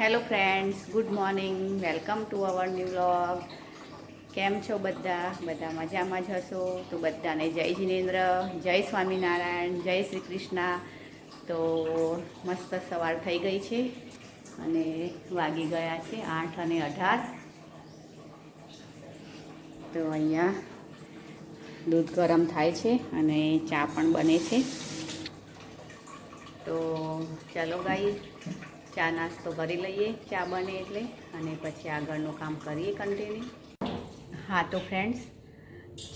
Hello friends good morning welcome to our new vlog કેમ છો બધા? બધા મજામાં જ હશો? તો બધાને જય જિનેન્દ્ર, જય સ્વામિનારાયણ, જય શ્રી કૃષ્ણ. તો મસ્ત સવાર થઈ ગઈ છે અને વાગી ગયા છે આઠ અને અઢાર. તો અહીંયા દૂધ ગરમ થાય છે અને ચા પણ બને છે. તો ચાલો ગાઈ ચા નાસ્તો કરી લઈએ, ચા બને એટલે, અને પછી આગળનું કામ કરીએ કન્ટિન્યુ હા, તો ફ્રેન્ડ્સ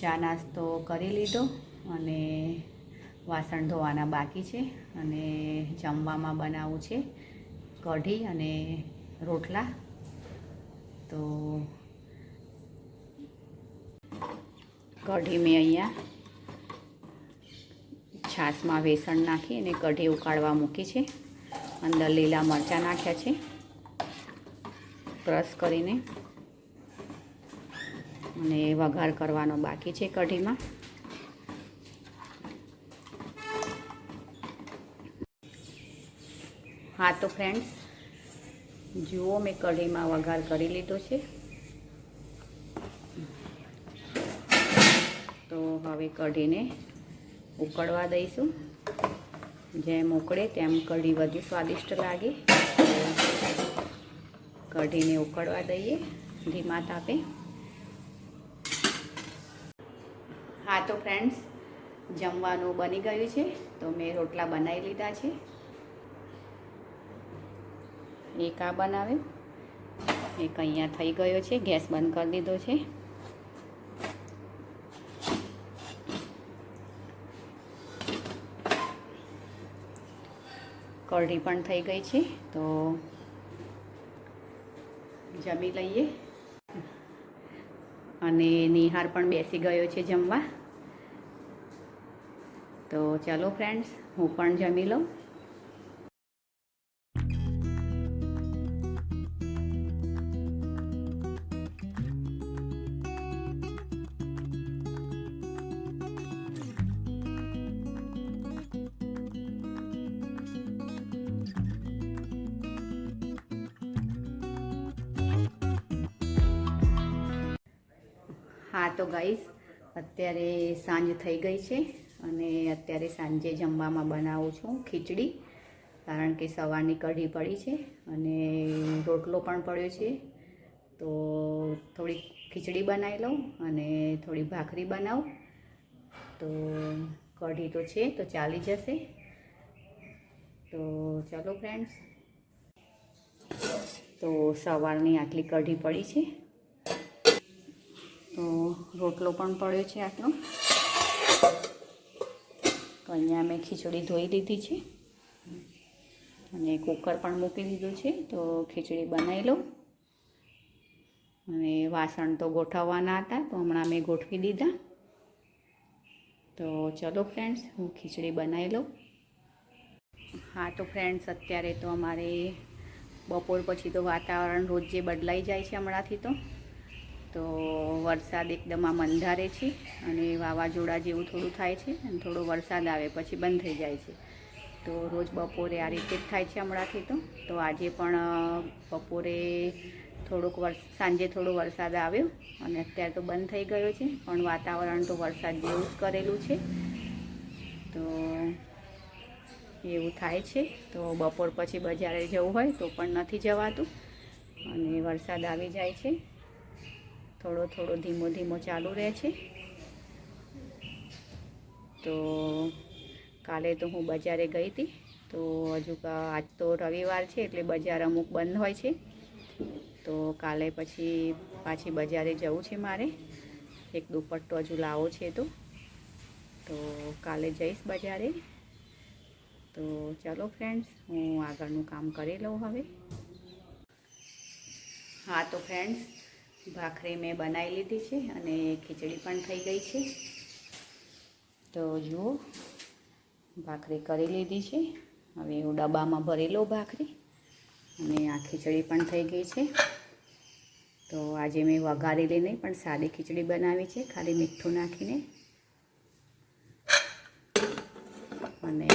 ચા નાસ્તો કરી લીધો, અને વાસણ ધોવાના બાકી છે, અને જમવામાં બનાવવું છે કઢી અને રોટલા. તો કઢી મેં અહીંયા છાશમાં વેસણ નાખી અને કઢી ઉકાળવા મૂકી છે. અંદર લીલા મરચાં નાખ્યા છે. ક્રશ કરીને. અને વઘાર કરવાનો બાકી છે કઢીમાં. હા, તો ફ્રેન્ડ્સ જુઓ મેં કઢીમાં વઘાર કરી લીધો છે. તો હવે કઢીને ઉકળવા દઈશું. જેમ ઉકળે તેમ કઢી વધુ સ્વાદિષ્ટ લાગે. કઢીને ઉકળવા દઈએ ધીમા તાપે. હા, તો ફ્રેન્ડ્સ જમવાનું બની ગયું છે, તો મેં રોટલા બનાવી લીધા છે. એક આ બનાવ્યો. એક અહીંયા થઈ ગયો છે, ગેસ બંધ કરી દીધો છે. કઢી પણ થઈ ગઈ છે, તો જમી લઈએ. અને નિહાર પણ બેસી ગયો છે જમવા. તો ચાલો ફ્રેન્ડ્સ હું પણ જમી લઉં. હા, તો ગાઈસ અત્યારે સાંજ થઈ ગઈ છે અને અત્યારે સાંજે જમવામાં બનાવું છું ખીચડી, કારણ કે સવારની કઢી પડી છે અને રોટલો પણ પડ્યો છે. તો થોડી ખીચડી બનાવી લઉં અને થોડી ભાખરી બનાવું. તો કઢી તો છે, તો ચાલી જશે. તો ચાલો ફ્રેન્ડ્સ તો સવારની આટલી કઢી પડી છે. રોટલો પણ પડ્યો છે આટલો. તો અહીંયા મેં ખીચડી ધોઈ લીધી છે. અને કુકર પણ મૂકી દીધું છે, તો ખીચડી બનાવી લઉં. અને વાસણ તો ગોઠવવાના હતા, તો હમણાં મેં ગોઠવી દીધા. તો ચલો ફ્રેન્ડ્સ, હું ખીચડી બનાવી લઉં. હા, તો ફ્રેન્ડ્સ, અત્યારે તો અમારે બપોર પછી તો વાતાવરણ રોજ બદલાઈ જાય છે હમણાંથી તો. તો વરસાદ એકદમ આમ અંધારે છે અને વાવાઝોડા જેવું થોડું થાય છે અને થોડો વરસાદ આવે પછી બંધ થઈ જાય છે. તો રોજ બપોરે આ રીતે જ થાય છે હમણાંથી તો. તો આજે પણ બપોરે થોડોક વરસ સાંજે થોડો વરસાદ આવ્યો અને અત્યારે તો બંધ થઈ ગયો છે, પણ વાતાવરણ તો વરસાદ જેવું જ કરેલું છે. તો એવું થાય છે. તો બપોર પછી બજારે જવું હોય તો પણ નથી જવાતું અને વરસાદ આવી જાય છે. થોડો થોડો ધીમો ધીમો ચાલુ રહે છે. તો કાલે તો હું બજારે ગઈ હતી. તો હજુ આજ તો રવિવાર છે એટલે બજાર અમુક બંધ હોય છે. તો કાલે પછી પાછી બજારે જવું છે મારે. એક દુપટ્ટો હજુ લાવો છે તો. તો કાલે જઈશ બજારે. તો ચાલો ફ્રેન્ડ્સ, હું આગળનું કામ કરી લઉં હવે. હા, તો ફ્રેન્ડ્સ ભાખરી મેં બનાવી લીધી છે અને ખીચડી પણ થઈ ગઈ છે. તો જુઓ, ભાખરી કરી લીધી છે. હવે હું ડબ્બામાં ભરી લઉં ભાખરી અને આ ખીચડી પણ થઈ ગઈ છે. તો આજે મેં વઘારેલી નહીં, પણ સાદી ખીચડી બનાવી છે. ખાલી મીઠું નાખીને. અને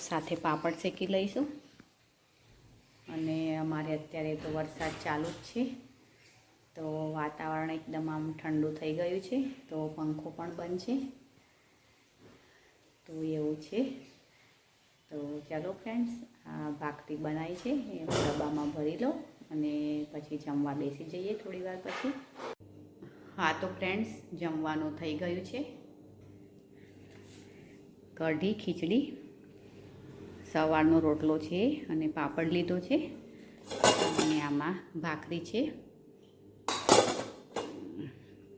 સાથે પાપડ શેકી લઈશું. અને અમારે અત્યારે તો વરસાદ ચાલુ જ છે. તો વાતાવરણ એકદમ આમ ઠંડુ થઈ ગયું છે. તો પંખો પણ બંધ છે. તો એવું છે. તો ચાલો ફ્રેન્ડ્સ આ ભાખરી બનાવી છે. એ ડબ્બામાં ભરી લો અને પછી જમવા બેસી જઈએ થોડી વાર પછી. હા, તો ફ્રેન્ડ્સ જમવાનું થઈ ગયું છે. કઢી, ખીચડી, સવારનો રોટલો છે અને પાપડ લીધો છે. અને આમાં ભાખરી છે.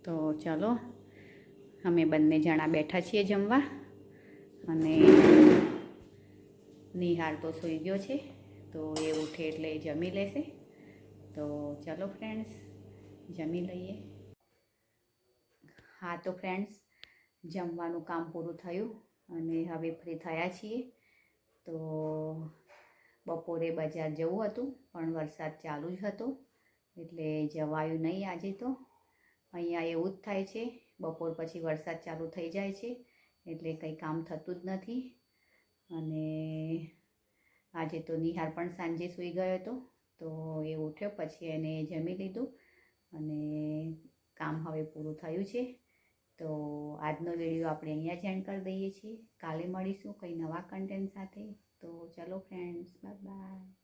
તો ચલો, અમે બંને જણા બેઠા છીએ જમવા. અને નિહાર તો સૂઈ ગયો છે, તો એ ઉઠે એટલે જમી લેશે. તો ચલો ફ્રેન્ડ્સ, જમી લઈએ. હા, તો ફ્રેન્ડ્સ, જમવાનું કામ પૂરું થયું અને હવે ફ્રી થયા છીએ. તો બપોરે બજાર જવું હતું, પણ વરસાદ ચાલુ જ હતો, એટલે જવાયું નહીં આજે તો. અહીંયા એવું જ થાય છે, બપોર પછી વરસાદ ચાલુ થઈ જાય છે, એટલે કંઈ કામ થતું જ નથી. અને આજે તો નિહાર પણ સાંજે સૂઈ ગયો હતો, તો એ ઉઠ્યો, પછી એને જમી લીધું, અને કામ હવે પૂરું થયું છે. તો આજનો વીડિયો આપણે અહીંયા જ એન્ડ કરી દઈએ છીએ. કાલે મળીશું કંઈ નવા કન્ટેન્ટ સાથે. તો ચાલો ફ્રેન્ડ્સ બાય બાય